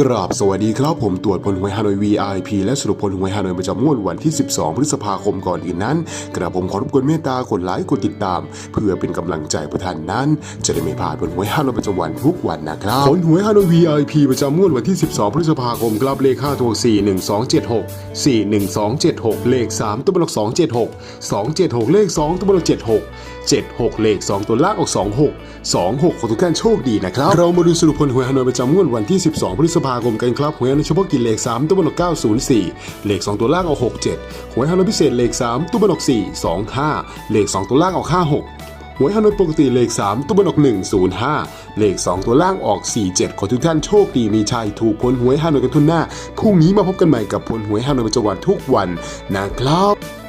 กราบสวัสดีครับผมตรวจผลหวยฮานอย VIP และสรุปผลหวยฮานอยประจำงวดวันที่ 12 พฤษภาคมก่อนอื่นนั้น กระผมขอรบกวนเมตตากดไลค์กดติดตาม เพื่อเป็นกำลังใจประทานนั้น จะได้ไม่พลาดผลหวยฮานอยประจำวันทุกวันนะครับผลหวยฮานอย VIP ประจำงวดวันที่ 12 พฤษภาคมครับเลข5ตัว 41276 41276 เลข 3ตัวบลอก276 276 เลข 2ตัวบลอก76 76 เลข 2 ตัวล่างออก 26 26 ของทุกท่านโชคดีนะครับ เรามาดูสรุปผลหวยฮานอยประจำงวดวันที่ 12 พฤษภาคมกันครับหวยฮานอยเฉพาะกิจเลข 3 ตัวบนออก904 เลข 2 ตัวล่างออก 67หวยฮานอยพิเศษเลข 3 ตัวบนออก4 25 เลข 2 ตัวล่างออก 56หวยฮานอยปกติเลข 3 ตัวบนออก 105 เลข 2 ตัวล่างออก 47 ขอทุกท่านโชคดีมีชัยถูกผลหวยฮานอยกันทุนหน้าพรุ่งนี้มาพบกันใหม่กับผลหวยฮานอยประจำวันทุกวันนะครับ